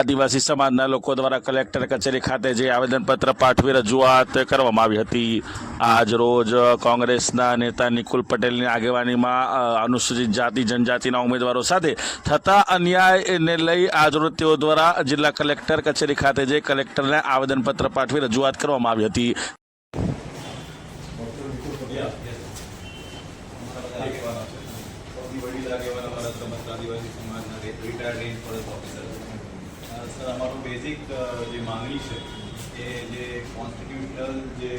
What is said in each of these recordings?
આદિવાસી સમાજના લોકો દ્વારા કલેક્ટર કચેરી ખાતે જે આવેદનપત્ર પાઠવી રજૂઆત કરવામાં આવી હતી. આજ રોજ કોંગ્રેસના નેતા નિકુલ પટેલની આગેવાનીમાં અનુસૂચિત જાતિ, જનજાતિના ઉમેદવારો સાથે થતા અન્યાયને લઈ આજરોજ તેઓ દ્વારા જિલ્લા કલેક્ટર કચેરી ખાતે જે કલેક્ટરને આવેદનપત્ર પાઠવી રજૂઆત કરવામાં આવી હતી. આગેવાન અમારા સમાજના રિટાયર્ડ રેન્જ ઓફિસર સર, અમારું બેઝિક જે માંગણી છે, એ જે કોન્સ્ટિટ્યુશનલ જે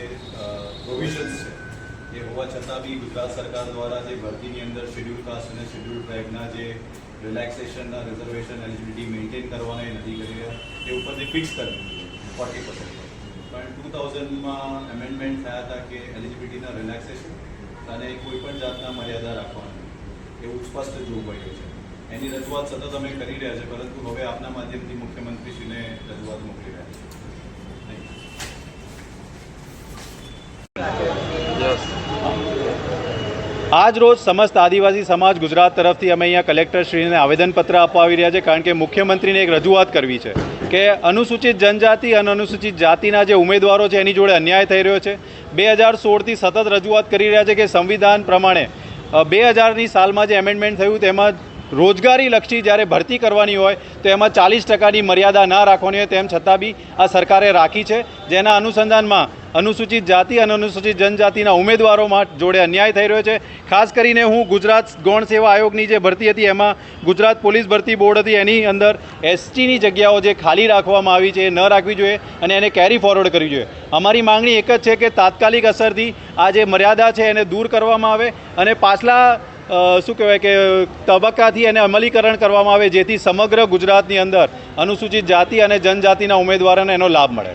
પ્રોવિઝન્સ છે, એ હોવા છતાં બી ગુજરાત સરકાર દ્વારા જે ભરતીની અંદર શેડ્યુલ કાસ્ટ અને શેડ્યુલ ટ્રાઇબના જે રિલેક્સેશનના રિઝર્વેશન એલિજિબિલિટી મેન્ટેન કરવાના એ નથી કરી રહ્યા, એ ઉપરથી ફિક્સ કરી ફોર્ટી પર્સન્ટ પણ ટુ થાઉઝન્ડમાં એમેન્ડમેન્ટ થયા હતા કે એલિજિબિલિટીના રિલેક્સેશન અને કોઈ પણ જાતના મર્યાદા રાખવાની, એવું સ્પષ્ટ જોવું પડ્યું છે. એની રજૂઆત સતત અમે કરી રહ્યા છે, પરંતુ હવે આપના માધ્યમથી મુખ્યમંત્રીશ્રીને રજૂઆત મોકલી રહ્યા છે. આજ રોજ સમસ્ત આદિવાસી સમાજ ગુજરાત તરફથી અમે અહીંયા કલેક્ટરશ્રીને આવેદનપત્ર આપવા આવી રહ્યા છે, કારણ કે મુખ્યમંત્રીને એક રજૂઆત કરવી છે કે અનુસૂચિત જનજાતિ અને અનુસૂચિત જાતિના જે ઉમેદવારો છે, એની જોડે અન્યાય થઈ રહ્યો છે. બે હજાર સોળથી સતત રજૂઆત કરી રહ્યા છે કે સંવિધાન પ્રમાણે બે હજારની સાલમાં જે એમેન્ડમેન્ટ થયું, તેમાં રોજગારી લક્ષી જ્યારે ભરતી કરવાની હોય તો એમાં ચાલીસ ટકાની મર્યાદા ના રાખવાની હોય તેમ છતાં બી આ સરકારે રાખી છે. જેના અનુસંધાનમાં અનુસૂચિત જાતિ અને અનુસૂચિત જનજાતિના ઉમેદવારોમાં જોડે અન્યાય થઈ રહ્યો છે. ખાસ કરીને હું ગુજરાત ગૌણ સેવા આયોગની જે ભરતી હતી એમાં ગુજરાત પોલીસ ભરતી બોર્ડ હતી. એની અંદર એસટીની જગ્યાઓ જે ખાલી રાખવામાં આવી છે એ ન રાખવી જોઈએ અને એને કેરી ફોરવર્ડ કરવી જોઈએ. અમારી માંગણી એક જ છે કે તાત્કાલિક અસરથી આ જે મર્યાદા છે એને દૂર કરવામાં આવે અને પાછલા શું કહેવાય કે, તબક્કાથી એને અમલીકરણ કરવામાં આવે, જેથી સમગ્ર ગુજરાતની અંદર અનુસૂચિત જાતિ અને જનજાતિના ઉમેદવારોને એનો લાભ મળે.